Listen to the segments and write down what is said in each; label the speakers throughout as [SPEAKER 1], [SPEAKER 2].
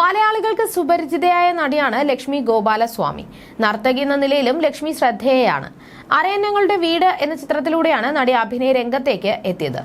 [SPEAKER 1] മലയാളികൾക്ക് സുപരിചിതയായ നടിയാണ് ലക്ഷ്മി ഗോപാലസ്വാമി. നർത്തകി എന്ന നിലയിലും ലക്ഷ്മി ശ്രദ്ധേയയാണ്. അരയന്നങ്ങളുടെ വീട് എന്ന ചിത്രത്തിലൂടെയാണ് നടി അഭിനയ രംഗത്തേക്ക് എത്തിയത്.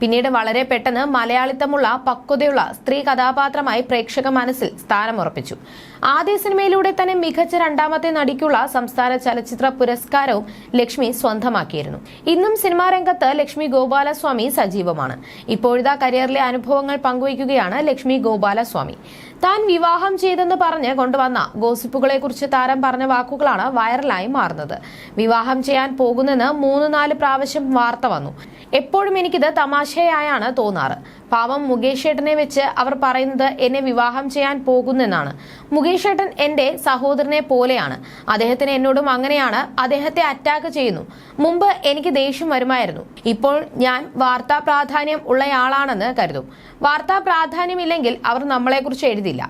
[SPEAKER 1] പിന്നീട് വളരെ പെട്ടെന്ന് മലയാളിത്തമുള്ള പക്വതയുള്ള സ്ത്രീ കഥാപാത്രമായി പ്രേക്ഷക മനസ്സിൽ സ്ഥാനമുറപ്പിച്ചു. ആദ്യ സിനിമയിലൂടെ തന്നെ മികച്ച രണ്ടാമത്തെ നടിക്കുള്ള സംസ്ഥാന ചലച്ചിത്ര പുരസ്കാരവും ലക്ഷ്മി സ്വന്തമാക്കിയിരുന്നു. ഇന്നും സിനിമാ രംഗത്ത് ലക്ഷ്മി ഗോപാലസ്വാമി സജീവമാണ്. ഇപ്പോഴത്തെ കരിയറിലെ അനുഭവങ്ങൾ പങ്കുവയ്ക്കുകയാണ് ലക്ഷ്മി ഗോപാലസ്വാമി. താൻ വിവാഹം ചെയ്തെന്ന് പറഞ്ഞ് കൊണ്ടുവന്ന ഗോസിപ്പുകളെ കുറിച്ച് താരം പറഞ്ഞ വാക്കുകളാണ് വൈറലായി മാറുന്നത്. വിവാഹം ചെയ്യാൻ പോകുന്നെന്ന് മൂന്ന് നാല് പ്രാവശ്യം വാർത്ത വന്നു. എപ്പോഴും എനിക്കിത് തമാശയായാണ് തോന്നാറ്. പാവം മുകേഷ് ഏട്ടനെ വെച്ച് അവർ പറയുന്നത് എന്നെ വിവാഹം ചെയ്യാൻ പോകുന്നെന്നാണ്. മുകേഷ് ഏട്ടൻ എന്റെ സഹോദരനെ പോലെയാണ്. അദ്ദേഹത്തിന് എന്നോടും അങ്ങനെയാണ്. അദ്ദേഹത്തെ അറ്റാക്ക് ചെയ്യുന്നു. മുമ്പ് എനിക്ക് ദേഷ്യം വരുമായിരുന്നു. ഇപ്പോൾ ഞാൻ വാർത്താ പ്രാധാന്യം ഉള്ളയാളാണെന്ന് കരുതും. വാർത്താ പ്രാധാന്യമില്ലെങ്കിൽ അവർ നമ്മളെക്കുറിച്ച് എഴുതില്ല.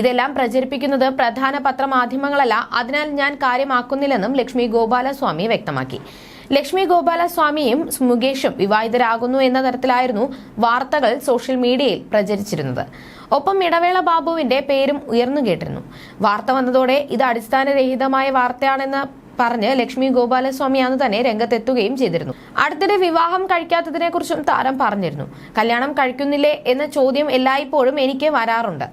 [SPEAKER 1] ഇതെല്ലാം പ്രചരിപ്പിക്കുന്നത് പ്രധാന പത്രമാധ്യമങ്ങളല്ല. അതിനാൽ ഞാൻ കാര്യമാക്കുന്നില്ലെന്നും ലക്ഷ്മി ഗോപാലസ്വാമി വ്യക്തമാക്കി. ലക്ഷ്മി ഗോപാലസ്വാമിയും മുകേഷും വിവാഹിതരാകുന്നു എന്ന തരത്തിലായിരുന്നു വാർത്തകൾ സോഷ്യൽ മീഡിയയിൽ പ്രചരിച്ചിരുന്നത്. ഒപ്പം ഇടവേള ബാബുവിന്റെ പേരും ഉയർന്നു കേട്ടിരുന്നു. വാർത്ത വന്നതോടെ ഇത് അടിസ്ഥാനരഹിതമായ വാർത്തയാണെന്ന് പറഞ്ഞ് ലക്ഷ്മി ഗോപാലസ്വാമി അന്ന് തന്നെ രംഗത്തെത്തുകയും ചെയ്തിരുന്നു. അടുത്തിടെ വിവാഹം കഴിക്കാത്തതിനെ കുറിച്ചും താരം പറഞ്ഞിരുന്നു. കല്യാണം കഴിക്കുന്നില്ലേ? എന്ന ചോദ്യം എല്ലായ്പ്പോഴും എനിക്ക് വരാറുണ്ട്.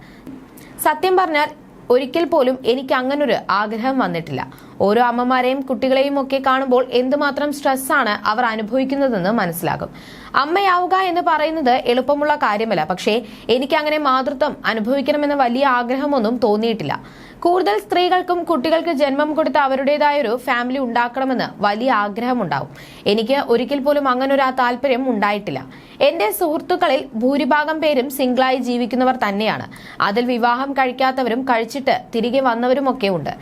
[SPEAKER 1] സത്യം പറഞ്ഞാൽ ഒരിക്കൽ പോലും എനിക്ക് അങ്ങനൊരു ആഗ്രഹം വന്നിട്ടില്ല. ഓരോ അമ്മമാരെയും കുട്ടികളെയും ഒക്കെ കാണുമ്പോൾ എന്തുമാത്രം സ്ട്രെസ്സാണ് അവർ അനുഭവിക്കുന്നതെന്ന് മനസ്സിലാകും. അമ്മയാവുക എന്ന് പറയുന്നത് എളുപ്പമുള്ള കാര്യമല്ല. പക്ഷേ എനിക്ക് അങ്ങനെ മാതൃത്വം അനുഭവിക്കണമെന്ന വലിയ ആഗ്രഹമൊന്നും തോന്നിയിട്ടില്ല. കൂടുതൽ സ്ത്രീകൾക്കും കുട്ടികൾക്ക് ജന്മം കൊടുത്ത അവരുടേതായ ഒരു ഫാമിലി ഉണ്ടാക്കണമെന്ന് വലിയ ആഗ്രഹമുണ്ടാവും. എനിക്ക് ഒരിക്കൽ പോലും അങ്ങനൊരു ആ താല്പര്യം ഉണ്ടായിട്ടില്ല. എന്റെ സുഹൃത്തുക്കളിൽ ഭൂരിഭാഗം പേരും സിംഗിളായി ജീവിക്കുന്നവർ തന്നെയാണ്. അതിൽ വിവാഹം കഴിക്കാത്തവരും കഴിച്ചിട്ട് തിരികെ വന്നവരുമൊക്കെ ഉണ്ട്.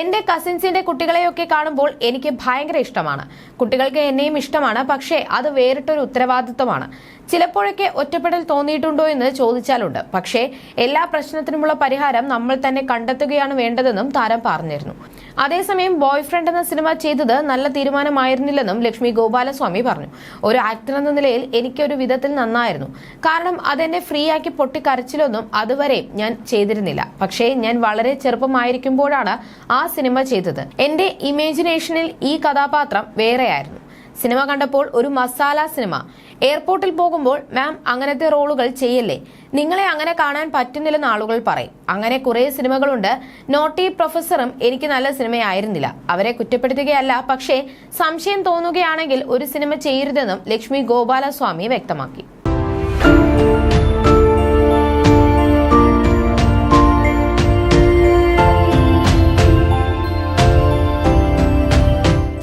[SPEAKER 1] എന്റെ കസിൻസിന്റെ കുട്ടികളെയൊക്കെ കാണുമ്പോൾ എനിക്ക് ഭയങ്കര ഇഷ്ടമാണ്. കുട്ടികൾക്ക് എന്നെയും ഇഷ്ടമാണ് പക്ഷേ അത് വേറിട്ടൊരു ഉത്തരവാദിത്വമാണ്. ചിലപ്പോഴൊക്കെ ഒറ്റപ്പെടൽ തോന്നിയിട്ടുണ്ടോ എന്ന് ചോദിച്ചാലുണ്ട്. പക്ഷേ എല്ലാ പ്രശ്നത്തിനുമുള്ള പരിഹാരം നമ്മൾ തന്നെ കണ്ടെത്തുകയാണ് വേണ്ടതെന്നും താരം പറഞ്ഞിരുന്നു. അതേസമയം ബോയ് ഫ്രണ്ട് എന്ന സിനിമ ചെയ്തത് നല്ല തീരുമാനമായിരുന്നില്ലെന്നും ലക്ഷ്മി ഗോപാലസ്വാമി പറഞ്ഞു. ഒരു ആക്ടർ എന്ന നിലയിൽ എനിക്കൊരു വിധത്തിൽ നന്നായിരുന്നു. കാരണം അതെന്നെ ഫ്രീ ആക്കി പൊട്ടിക്കരച്ചിലൊന്നും അതുവരെ ഞാൻ ചെയ്തിരുന്നില്ല. പക്ഷേ ഞാൻ വളരെ ചെറുപ്പമായിരിക്കുമ്പോഴാണ് ആ സിനിമ ചെയ്തത്. എന്റെ ഇമേജിനേഷനിൽ ഈ കഥാപാത്രം വേറെയായിരുന്നു. സിനിമ കണ്ടപ്പോൾ ഒരു മസാല സിനിമ. എയർപോർട്ടിൽ പോകുമ്പോൾ മാം അങ്ങനത്തെ റോളുകൾ ചെയ്യല്ലേ? നിങ്ങളെ അങ്ങനെ കാണാൻ പറ്റുന്നില്ലെന്ന് ആളുകൾ പറയും. അങ്ങനെ കുറേ സിനിമകളുണ്ട്. നോട്ടി പ്രൊഫസറും എനിക്ക് നല്ല സിനിമയായിരുന്നില്ല. അവരെ കുറ്റപ്പെടുത്തുകയല്ല. പക്ഷേ സംശയം തോന്നുകയാണെങ്കിൽ ഒരു സിനിമ ചെയ്യരുതെന്നും ലക്ഷ്മി ഗോപാലസ്വാമി വ്യക്തമാക്കി.